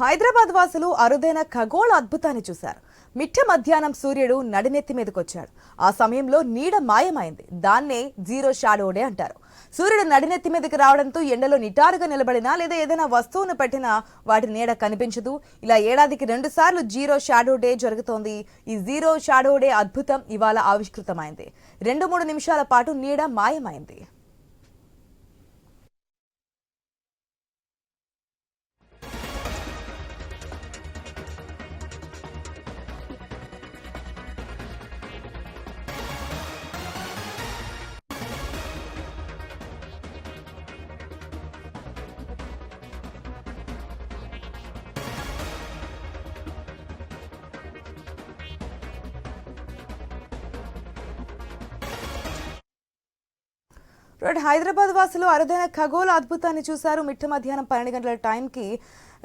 హైదరాబాద్ వాసులు అరుదైన ఖగోళ అద్భుతాన్ని చూశారు. మిట్ట మధ్యాహ్నం సూర్యుడు నడినెత్తి మీదకొచ్చాడు. ఆ సమయంలో నీడ మాయమైంది. దాన్నే జీరో షాడో డే అంటారు. సూర్యుడు నడినెత్తి మీదకి రావడంతో ఎండలో నిటారుగా నిలబడినా లేదా ఏదైనా వస్తువును పెట్టినా వాటి నీడ కనిపించదు. ఇలా ఏడాదికి రెండు సార్లు జీరో షాడో డే జరుగుతోంది. ఈ జీరో షాడో డే అద్భుతం ఇవాళ ఆవిష్కృతమైంది. రెండు మూడు నిమిషాల పాటు నీడ మాయమైంది. హైదరాబాద్ వాసులు అరుదైన ఖగోళ అద్భుతాన్ని చూశారు. మిట్ట మధ్యాహ్నం పన్నెండు గంటల టైంకి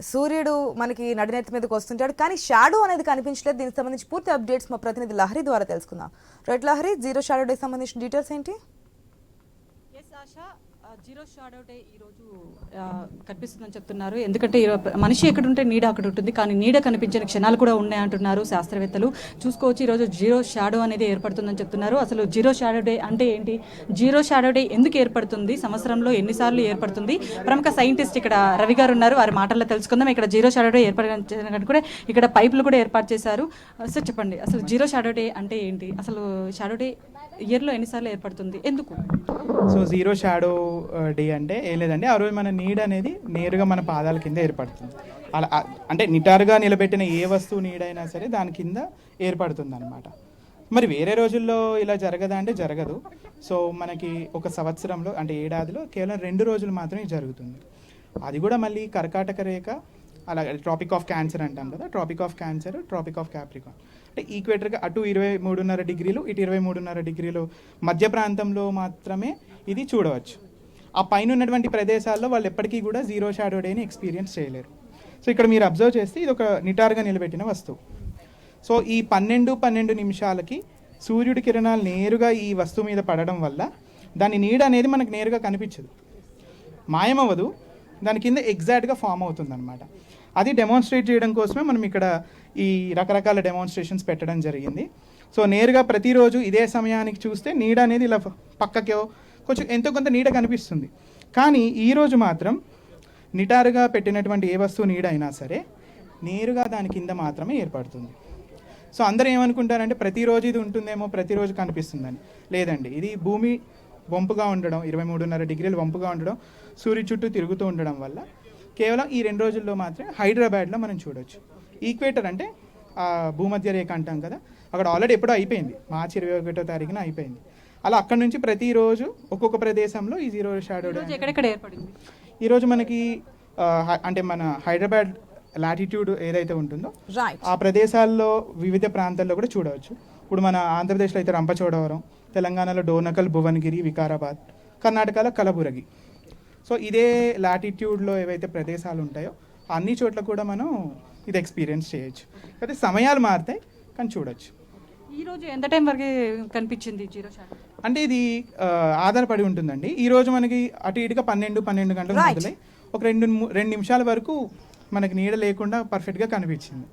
సూర్యుడు మనకి నడినెత్తి మీదకి వస్తుంటాడు. కానీ షాడో అనేది కనిపించలేదు. దీనికి సంబంధించి పూర్తి అప్డేట్స్ మా ప్రతినిధి లహరి ద్వారా తెలుసుకుందాం. Right Lahari zero shadow day సంబంధించిన డీటెయిల్స్ ఏంటి? ఎస్ జీరో షాడో డే ఈరోజు కనిపిస్తుందని చెప్తున్నారు. ఎందుకంటే ఈరో- మనిషి ఎక్కడుంటే నీడ అక్కడ ఉంటుంది. కానీ నీడ కనిపించిన క్షణాలు కూడా ఉన్నాయంటున్నారు శాస్త్రవేత్తలు. చూసుకోవచ్చు ఈరోజు జీరో షాడో అనేది ఏర్పడుతుందని చెప్తున్నారు. అసలు జీరో షాడో డే అంటే ఏంటి? జీరో షాడో డే ఎందుకు ఏర్పడుతుంది? సంవత్సరంలో ఎన్నిసార్లు ఏర్పడుతుంది? ప్రముఖ సైంటిస్ట్ ఇక్కడ రవి గారు ఉన్నారు. వారి మాటల్లో తెలుసుకుందాం. ఇక్కడ జీరో షాడో డే ఏర్పడిన కూడా ఇక్కడ పైపులు కూడా ఏర్పాటు చేశారు. సార్ చెప్పండి అసలు జీరో షాడో డే అంటే ఏంటి? అసలు షాడో డే ఇయర్లో ఎన్నిసార్లు ఏర్పడుతుంది? ఎందుకు? సో జీరో షాడో డే అంటే ఏం లేదండి. ఆ రోజు మన నీడ అనేది నేరుగా మన పాదాల కింద ఏర్పడుతుంది. అలా అంటే నిటారుగా నిలబెట్టిన ఏ వస్తువు నీడైనా సరే దాని కింద ఏర్పడుతుంది అనమాట మరి వేరే రోజుల్లో ఇలా జరగదా అంటే జరగదు. సో మనకి ఒక సంవత్సరంలో అంటే ఏడాదిలో కేవలం రెండు రోజులు మాత్రమే జరుగుతుంది. అది కూడా మళ్ళీ కర్కాటక రేఖ అలాగే ట్రాపిక్ ఆఫ్ క్యాన్సర్ అంటాం కదా. Tropic of cancer tropic of capricorn అంటే ఈక్వేటర్గా అటు ఇరవై మూడున్నర డిగ్రీలు ఇటు ఇరవై మూడున్నర డిగ్రీలు మధ్య ప్రాంతంలో మాత్రమే ఇది చూడవచ్చు. ఆ పైన ఉన్నటువంటి ప్రదేశాల్లో వాళ్ళు ఎప్పటికీ కూడా జీరో షాడో డేని ఎక్స్పీరియన్స్ చేయలేరు. సో ఇక్కడ మీరు అబ్జర్వ్ చేస్తే ఇది ఒక నిటారుగా నిలబెట్టిన వస్తువు. సో ఈ పన్నెండు పన్నెండు నిమిషాలకి సూర్యుడి కిరణాలు నేరుగా ఈ వస్తువు మీద పడడం వల్ల దాని నీడ అనేది మనకు నేరుగా కనిపించదు. మాయమవ్వదు. దాని కింద ఎగ్జాక్ట్గా ఫామ్ అవుతుంది అనమాట అది డెమాన్స్ట్రేట్ చేయడం కోసమే మనం ఇక్కడ ఈ రకరకాల డెమాన్స్ట్రేషన్స్ పెట్టడం జరిగింది. సో నేరుగా ప్రతిరోజు ఇదే సమయానికి చూస్తే నీడ అనేది ఇలా పక్కకో కొంచెం ఎంతో కొంత నీడ కనిపిస్తుంది. కానీ ఈరోజు మాత్రం నిటారుగా పెట్టినటువంటి ఏ వస్తువు నీడ అయినా సరే నేరుగా దాని కింద మాత్రమే ఏర్పడుతుంది. సో అందరూ ఏమనుకుంటారంటే ప్రతిరోజు ఇది ఉంటుందేమో ప్రతిరోజు కనిపిస్తుందని. లేదండి ఇది భూమి వంపుగా ఉండడం ఇరవై మూడున్నర డిగ్రీలు వంపుగా ఉండడం సూర్యు చుట్టూ తిరుగుతూ ఉండడం వల్ల కేవలం ఈ రెండు రోజుల్లో మాత్రమే హైదరాబాద్లో మనం చూడొచ్చు. ఈక్వేటర్ అంటే ఆ భూమధ్య రేఖ అంటాం కదా అక్కడ ఆల్రెడీ ఎప్పుడో అయిపోయింది. మార్చి ఇరవై ఒకటో తారీఖున అయిపోయింది. అలా అక్కడ నుంచి ప్రతిరోజు ఒక్కొక్క ప్రదేశంలో ఈ జీరో షాడో ఎక్కడెక్కడ ఏర్పడింది? ఈరోజు మనకి అంటే మన హైదరాబాద్ లాటిట్యూడ్ ఏదైతే ఉంటుందో ఆ ప్రదేశాల్లో వివిధ ప్రాంతాల్లో కూడా చూడవచ్చు. ఇప్పుడు మన ఆంధ్రప్రదేశ్లో అయితే రంపచోడవరం తెలంగాణలో డోనకల్ భువనగిరి వికారాబాద్ కర్ణాటకలో కలబురగి. సో ఇదే లాటిట్యూడ్లో ఏవైతే ప్రదేశాలు ఉంటాయో అన్ని చోట్ల కూడా మనం ఇది ఎక్స్పీరియన్స్ చేయొచ్చు. అయితే సమయాలు మారుతాయి కానీ చూడొచ్చు. ఈరోజు ఎంత టైం వరకు కనిపించింది జీరో షాడో అంటే ఇది ఆధారపడి ఉంటుందండి. ఈ రోజు మనకి అటు ఇటుగా పన్నెండు పన్నెండు గంటలు Right. మొదలై ఒక రెండు రెండు నిమిషాల వరకు మనకి నీడ లేకుండా పర్ఫెక్ట్గా కనిపించింది.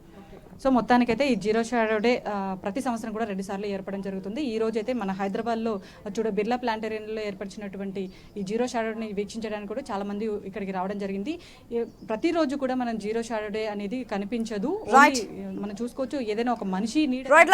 సో మొత్తానికైతే ఈ జీరో షాడో డే ఆ, ప్రతి సంవత్సరం కూడా రెండు సార్లు ఏర్పడడం జరుగుతుంది. ఈ రోజు అయితే మన హైదరాబాద్లో చూడ బిర్లా ప్లాంటేరియన్లో ఏర్పరిచినటువంటి ఈ జీరో షాడోని వీక్షించడానికి కూడా చాలా మంది ఇక్కడికి రావడం జరిగింది. ఏ- ప్రతిరోజు కూడా మనం జీరో షాడో డే అనేది కనిపించదు. Right. Only మనం చూసుకోవచ్చు ఏదైనా ఒక మనిషి నీడ